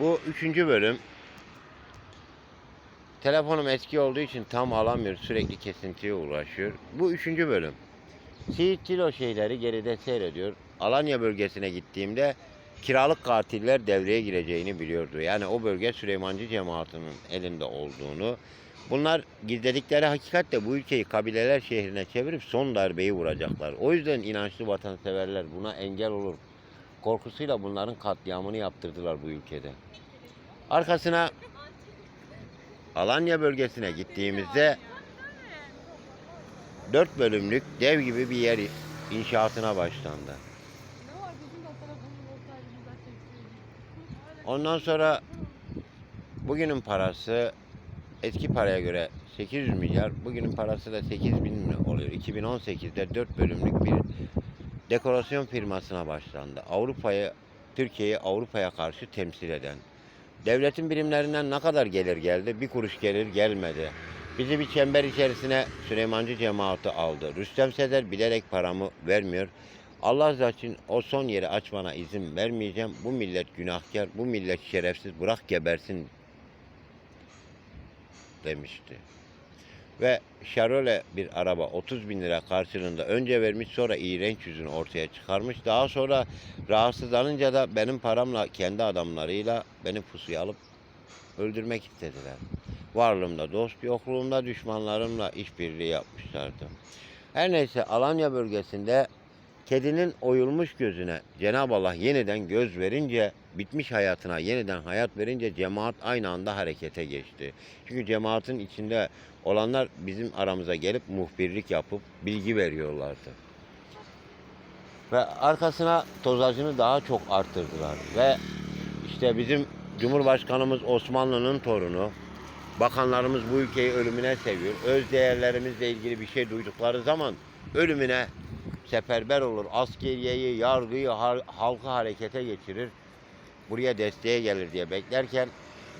Bu üçüncü bölüm. Telefonum eski olduğu için tam alamıyor. Sürekli kesintiye uğraşıyor. Bu üçüncü bölüm. Siirt Tilo şeyleri geride seyrediyor. Alanya bölgesine gittiğimde kiralık katiller devreye gireceğini biliyordu. Yani o bölge Süleymancı cemaatinin elinde olduğunu. Bunlar gizledikleri hakikat de bu ülkeyi kabileler şehrine çevirip son darbeyi vuracaklar. O yüzden inançlı vatanseverler buna engel olur. Korkusuyla bunların katliamını yaptırdılar bu ülkede. Arkasına Alanya bölgesine gittiğimizde 4 bölümlük dev gibi bir yer inşaatına başlandı. Ondan sonra bugünün parası eski paraya göre 800 milyar, bugünün parası da 8 bin oluyor. 2018'de 4 bölümlük bir dekorasyon firmasına başlandı. Avrupa'yı, Türkiye'yi Avrupa'ya karşı temsil eden. Devletin birimlerinden ne kadar gelir geldi? Bir kuruş gelir gelmedi. Bizi bir çember içerisine Süleymancı cemaati aldı. Rüstem Sezer bilerek paramı vermiyor. Allah rızası için o son yeri açmana izin vermeyeceğim. Bu millet günahkar, bu millet şerefsiz. Bırak gebersin demişti. Ve Chevrolet bir araba 30 bin lira karşılığında önce vermiş sonra iğrenç yüzünü ortaya çıkarmış. Daha sonra rahatsızlanınca da benim paramla kendi adamlarıyla beni pusuya alıp öldürmek istediler. Varlığımda dost, yokluğumda düşmanlarımla işbirliği yapmışlardı. Her neyse Alanya bölgesinde kedinin oyulmuş gözüne Cenab-ı Allah yeniden göz verince, bitmiş hayatına yeniden hayat verince cemaat aynı anda harekete geçti. Çünkü cemaatin içinde olanlar bizim aramıza gelip muhbirlik yapıp bilgi veriyorlardı. Ve arkasına tozacını daha çok arttırdılar. Ve işte bizim Cumhurbaşkanımız Osmanlı'nın torunu, bakanlarımız bu ülkeyi ölümüne seviyor. Öz değerlerimizle ilgili bir şey duydukları zaman ölümüne seferber olur. Askeriyeyi, yargıyı, halkı harekete geçirir. Buraya desteğe gelir diye beklerken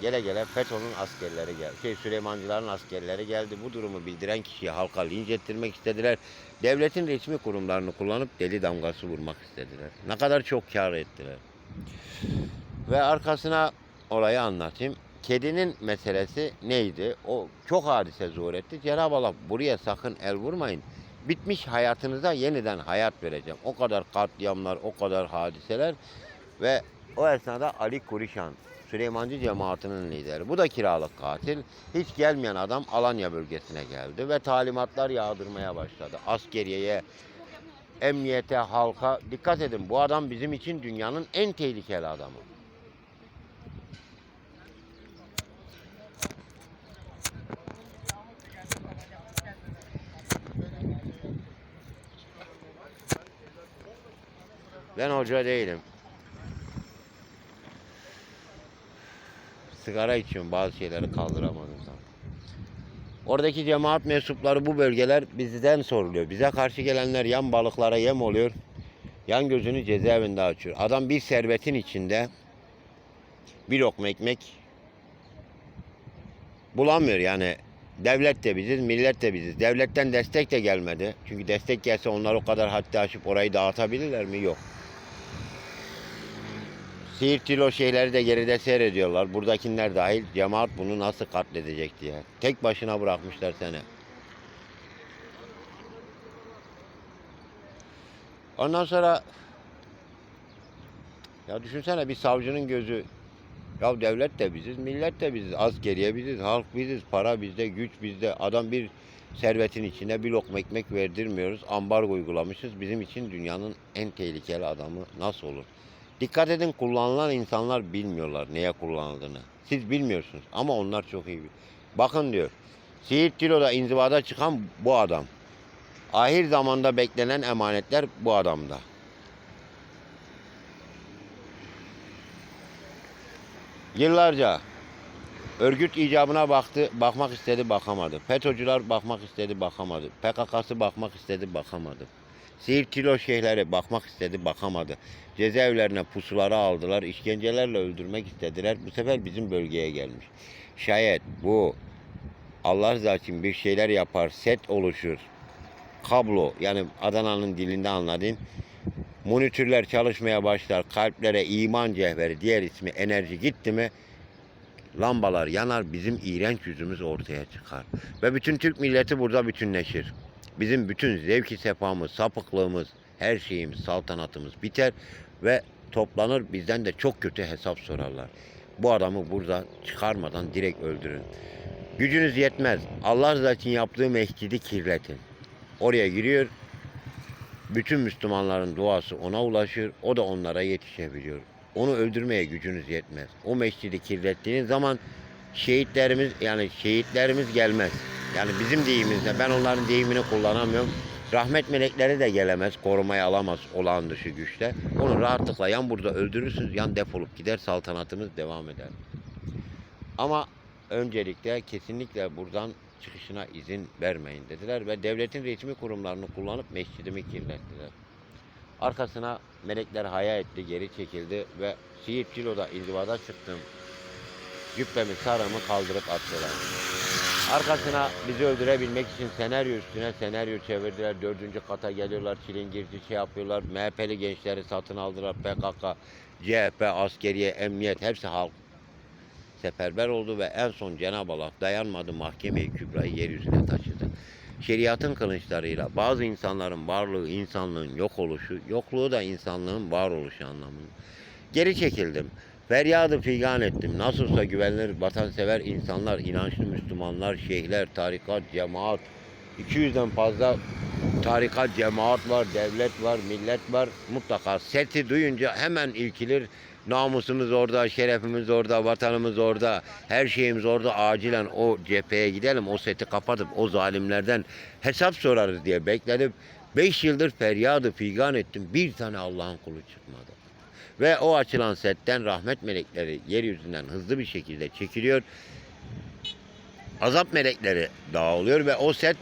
gele gele FETÖ'nün askerleri geldi. Şey Süleymancıların askerleri geldi. Bu durumu bildiren kişiyi halka linç ettirmek istediler. Devletin resmi kurumlarını kullanıp deli damgası vurmak istediler. Ne kadar çok kar ettiler. Ve arkasına olayı anlatayım. Kedinin meselesi neydi? O çok hadise zuhur etti. Cenab-ı Allah buraya sakın el vurmayın. Bitmiş hayatınıza yeniden hayat vereceğim. O kadar katliamlar, o kadar hadiseler ve o esnada Ali Kurişan, Süleymancı cemaatinin lideri. Bu da kiralık katil. Hiç gelmeyen adam Alanya bölgesine geldi ve talimatlar yağdırmaya başladı. Askeriyeye, emniyete, halka. Dikkat edin bu adam bizim için dünyanın en tehlikeli adamı. Ben hoca değilim. Sigara içiyorum bazı şeyleri kaldıramadım zaman. Oradaki cemaat mensupları bu bölgeler bizden soruluyor. Bize karşı gelenler yan balıklara yem oluyor. Yan gözünü cezaevinde açıyor. Adam bir servetin içinde bir lokma ekmek bulamıyor yani. Devlet de biziz, millet de biziz. Devletten destek de gelmedi. Çünkü destek gelse onlar o kadar haddi aşıp orayı dağıtabilirler mi? Yok. Siirt Tilo şeyleri de geride seyrediyorlar. Buradakiler dahil cemaat bunu nasıl katledecek diye. Tek başına bırakmışlar seni. Ondan sonra ya düşünsene bir savcının gözü ya devlet de biziz, millet de biziz, askeriye biziz, halk biziz, para bizde, güç bizde. Adam bir servetin içine bir lokma ekmek verdirmiyoruz. Ambargo uygulamışız. Bizim için dünyanın en tehlikeli adamı nasıl olur? Dikkat edin kullanılan insanlar bilmiyorlar neye kullanıldığını. Siz bilmiyorsunuz ama onlar çok iyi. biliyor. Bakın diyor. Siirt Tilo'da inzivada çıkan bu adam. Ahir zamanda beklenen emanetler bu adamda. Yıllarca örgüt icabına baktı, bakmak istedi, bakamadı. FETÖ'cüler bakmak istedi, bakamadı. PKK'sı bakmak istedi, bakamadı. Siirt Tilo şeyhleri bakmak istedi, bakamadı. Cezaevlerine pusuları aldılar, işkencelerle öldürmek istediler. Bu sefer bizim bölgeye gelmiş. Şayet bu Allah rızası için bir şeyler yapar, set oluşur. Kablo yani Adana'nın dilinde anladığım monitörler çalışmaya başlar. Kalplere iman cevheri, diğer ismi enerji gitti mi lambalar yanar, bizim iğrenç yüzümüz ortaya çıkar. Ve bütün Türk milleti burada bütünleşir. Bizim bütün zevki sefamız, sapıklığımız, her şeyimiz, saltanatımız biter ve toplanır bizden de çok kötü hesap sorarlar. Bu adamı burada çıkarmadan direkt öldürün. Gücünüz yetmez. Allah rızası için yaptığı mescidi kirletin. Oraya giriyor. Bütün Müslümanların duası ona ulaşır. O da onlara yetişebiliyor. Onu öldürmeye gücünüz yetmez. O mescidi kirlettiğiniz zaman şehitlerimiz yani şehitlerimiz gelmez. Yani bizim deyimimizde ben onların deyimini kullanamıyorum. Rahmet melekleri de gelemez, korumaya alamaz olağan dışı güçle. Onu rahatlıkla yan burada öldürürsünüz, yan defolup gider, saltanatımız devam eder. Ama öncelikle kesinlikle buradan çıkışına izin vermeyin dediler ve devletin resmi kurumlarını kullanıp mescidimi kirlettiler. Arkasına melekler haya etti, geri çekildi ve Siirt Cilo'da indivada çıktım. Cübbemi sarımı kaldırıp attılar. Arkasına bizi öldürebilmek için senaryo üstüne senaryo çevirdiler. Dördüncü kata geliyorlar, çilingirci şey yapıyorlar. MHP'li gençleri satın aldılar. PKK, CHP, askeriye, emniyet hepsi halk seferber oldu ve en son Cenab-ı Allah dayanmadı mahkemeyi kübrayı yeryüzüne taşıdı. Şeriatın kılınçlarıyla bazı insanların varlığı insanlığın yok oluşu, yokluğu da insanlığın var oluşu anlamında. Geri çekildim. Feryadı figan ettim. Nasılsa güvenilir, vatansever insanlar, inançlı Müslümanlar, şeyhler, tarikat, cemaat, 200'den fazla tarikat, cemaat var, devlet var, millet var. Mutlaka seti duyunca hemen ilkilir. Namusumuz orada, şerefimiz orada, vatanımız orada, her şeyimiz orada. Acilen o cepheye gidelim, o seti kapatıp o zalimlerden hesap sorarız diye bekledim. Beş yıldır feryadı figan ettim. Bir tane Allah'ın kulu çıkmadı. Ve o açılan setten rahmet melekleri yeryüzünden hızlı bir şekilde çekiliyor. Azap melekleri dağılıyor ve o set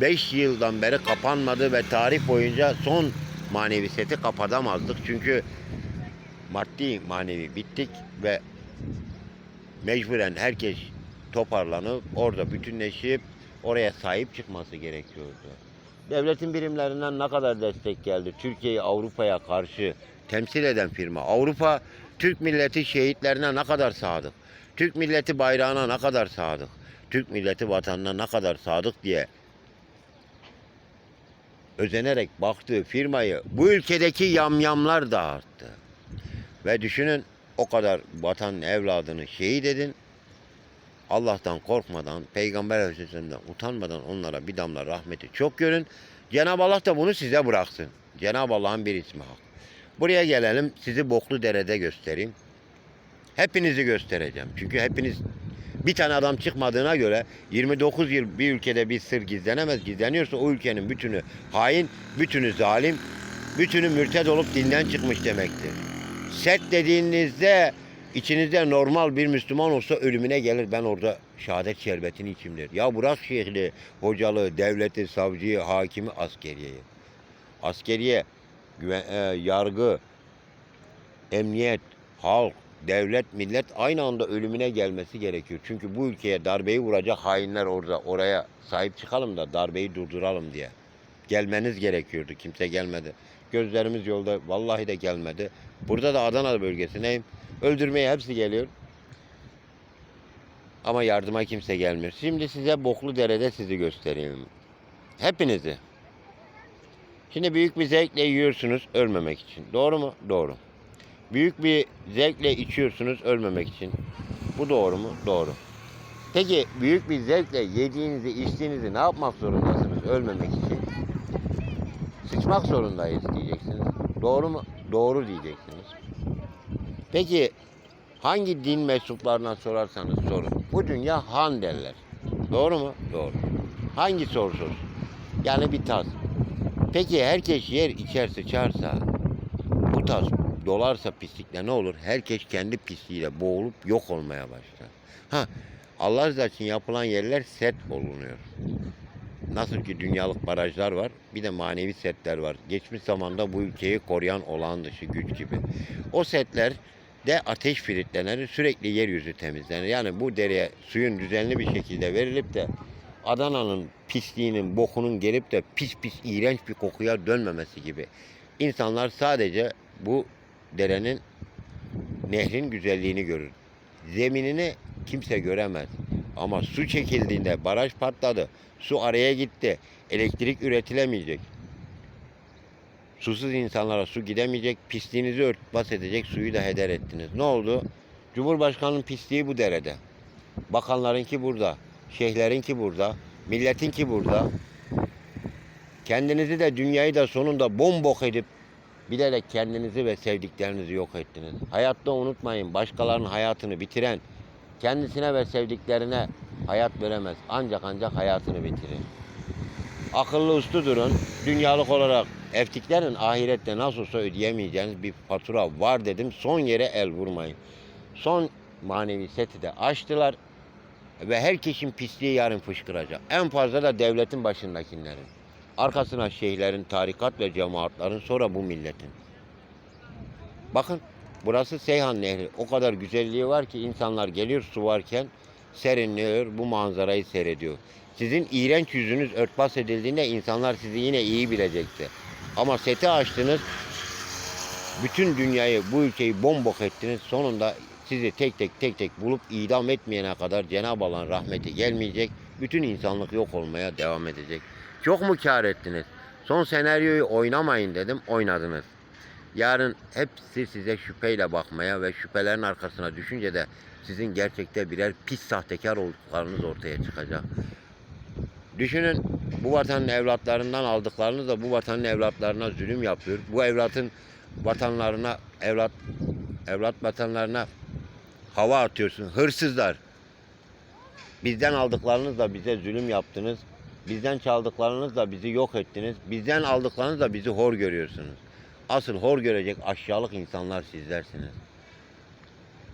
5 yıldan beri kapanmadı ve tarih boyunca son manevi seti kapatamazdık. Çünkü maddi manevi bittik ve mecburen herkes toparlanıp orada bütünleşip oraya sahip çıkması gerekiyordu. Devletin birimlerinden ne kadar destek geldi? Türkiye'yi Avrupa'ya karşı temsil eden firma. Avrupa Türk milleti şehitlerine ne kadar sadık? Türk milleti bayrağına ne kadar sadık? Türk milleti vatanına ne kadar sadık diye özenerek baktığı firmayı bu ülkedeki yamyamlar dağıttı. Ve düşünün o kadar vatan evladını şehit edin. Allah'tan korkmadan, Peygamber Aleyhisselam'dan utanmadan onlara bir damla rahmeti çok görün. Cenab-ı Allah da bunu size bıraksın. Cenab-ı Allah'ın bir ismi hak. Buraya gelelim, sizi Boklu Dere'de göstereyim. Hepinizi göstereceğim. Çünkü hepiniz bir tane adam çıkmadığına göre 29 yıl bir ülkede bir sır gizlenemez. Gizleniyorsa o ülkenin bütünü hain, bütünü zalim, bütünü mürted olup dinden çıkmış demektir. Set dediğinizde içinizde normal bir Müslüman olsa ölümüne gelir. Ben orada şehadet şerbetini içim der. Ya bırak şeyhli, hocalı, devleti, savcıyı, hakimi, askeriyeyi. Askeriye, güven, e, yargı, emniyet, halk, devlet, millet aynı anda ölümüne gelmesi gerekiyor. Çünkü bu ülkeye darbeyi vuracak hainler orada. Oraya sahip çıkalım da darbeyi durduralım diye. Gelmeniz gerekiyordu. Kimse gelmedi. Gözlerimiz yolda. Vallahi de gelmedi. Burada da Adana bölgesindeyim. Öldürmeye hepsi geliyor. Ama yardıma kimse gelmiyor. Şimdi size Boklu Dere'de sizi göstereyim. Hepinizi. Şimdi büyük bir zevkle yiyorsunuz ölmemek için. Doğru mu? Doğru. Büyük bir zevkle içiyorsunuz ölmemek için. Bu doğru mu? Doğru. Peki büyük bir zevkle yediğinizi, içtiğinizi ne yapmak zorundasınız ölmemek için? Sıçmak zorundayız diyeceksiniz. Doğru mu? Doğru diyeceksiniz. Peki hangi din mensuplarına sorarsanız sorun. Bu dünya han derler. Doğru mu? Doğru. Hangi soru sorsun? Yani bir tas. Peki herkes yer içer sıçarsa bu tas dolarsa pislikle ne olur? Herkes kendi pisliğiyle boğulup yok olmaya başlar. Ha Allah rızası için yapılan yerler set olunuyor. Nasıl ki dünyalık barajlar var, bir de manevi setler var. Geçmiş zamanda bu ülkeyi koruyan olağan dışı güç gibi. O setler de ateş filtrelenir, sürekli yeryüzü temizlenir. Yani bu dereye suyun düzenli bir şekilde verilip de Adana'nın pisliğinin, bokunun gelip de pis pis iğrenç bir kokuya dönmemesi gibi. İnsanlar sadece bu derenin nehrin güzelliğini görür. Zeminini kimse göremez. Ama su çekildiğinde baraj patladı. Su araya gitti. Elektrik üretilemeyecek. Susuz insanlara su gidemeyecek. Pisliğinizi örtbas edecek suyu da heder ettiniz. Ne oldu? Cumhurbaşkanının pisliği bu derede. Bakanlarınki burada. Şeyhlerinki burada. Milletinki burada. Kendinizi de dünyayı da sonunda bombok edip bilerek kendinizi ve sevdiklerinizi yok ettiniz. Hayatta unutmayın başkalarının hayatını bitiren kendisine ve sevdiklerine hayat veremez. Ancak ancak hayatını bitirir. Akıllı uslu durun. Dünyalık olarak eftiklerin ahirette nasıl olsa ödeyemeyeceğiniz bir fatura var dedim. Son yere el vurmayın. Son manevi seti de açtılar ve herkesin pisliği yarın fışkıracak. En fazla da devletin başındakilerin. Arkasına şeyhlerin, tarikat ve cemaatlerin sonra bu milletin. Bakın burası Seyhan Nehri. O kadar güzelliği var ki insanlar geliyor su varken serinliyor, bu manzarayı seyrediyor. Sizin iğrenç yüzünüz örtbas edildiğinde insanlar sizi yine iyi bilecekti. Ama seti açtınız, bütün dünyayı, bu ülkeyi bombok ettiniz. Sonunda sizi tek tek tek tek bulup idam etmeyene kadar Cenab-ı Allah'ın rahmeti gelmeyecek. Bütün insanlık yok olmaya devam edecek. Çok mu kar ettiniz? Son senaryoyu oynamayın dedim, oynadınız. Yarın hepsi size şüpheyle bakmaya ve şüphelerin arkasına düşünce de sizin gerçekte birer pis sahtekar olduklarınız ortaya çıkacak. Düşünün bu vatanın evlatlarından aldıklarınız da bu vatanın evlatlarına zulüm yapıyor. Bu evlatın vatanlarına, evlat evlat vatanlarına hava atıyorsun. Hırsızlar. Bizden aldıklarınızla bize zulüm yaptınız. Bizden çaldıklarınızla bizi yok ettiniz. Bizden aldıklarınızla bizi hor görüyorsunuz. Asıl hor görecek aşağılık insanlar sizlersiniz.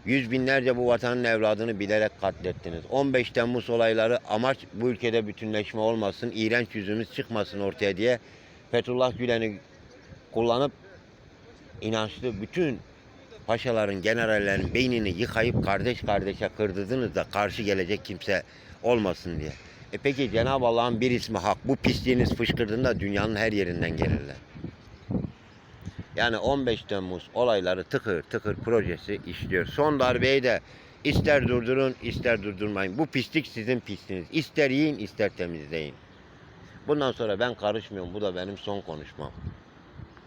Yüz binlerce bu vatanın evladını bilerek katlettiniz. 15 Temmuz olayları amaç bu ülkede bütünleşme olmasın, iğrenç yüzümüz çıkmasın ortaya diye Fethullah Gülen'i kullanıp inançlı bütün paşaların, generallerin beynini yıkayıp kardeş kardeşe kırdırdınız da karşı gelecek kimse olmasın diye. E peki Cenab-ı Allah'ın bir ismi hak. Bu pisliğiniz fışkırdığında dünyanın her yerinden gelirler. Yani 15 Temmuz olayları tıkır tıkır projesi işliyor. Son darbeyi de ister durdurun ister durdurmayın. Bu pislik sizin pisliğiniz. İster yiyin ister temizleyin. Bundan sonra ben karışmıyorum. Bu da benim son konuşmam.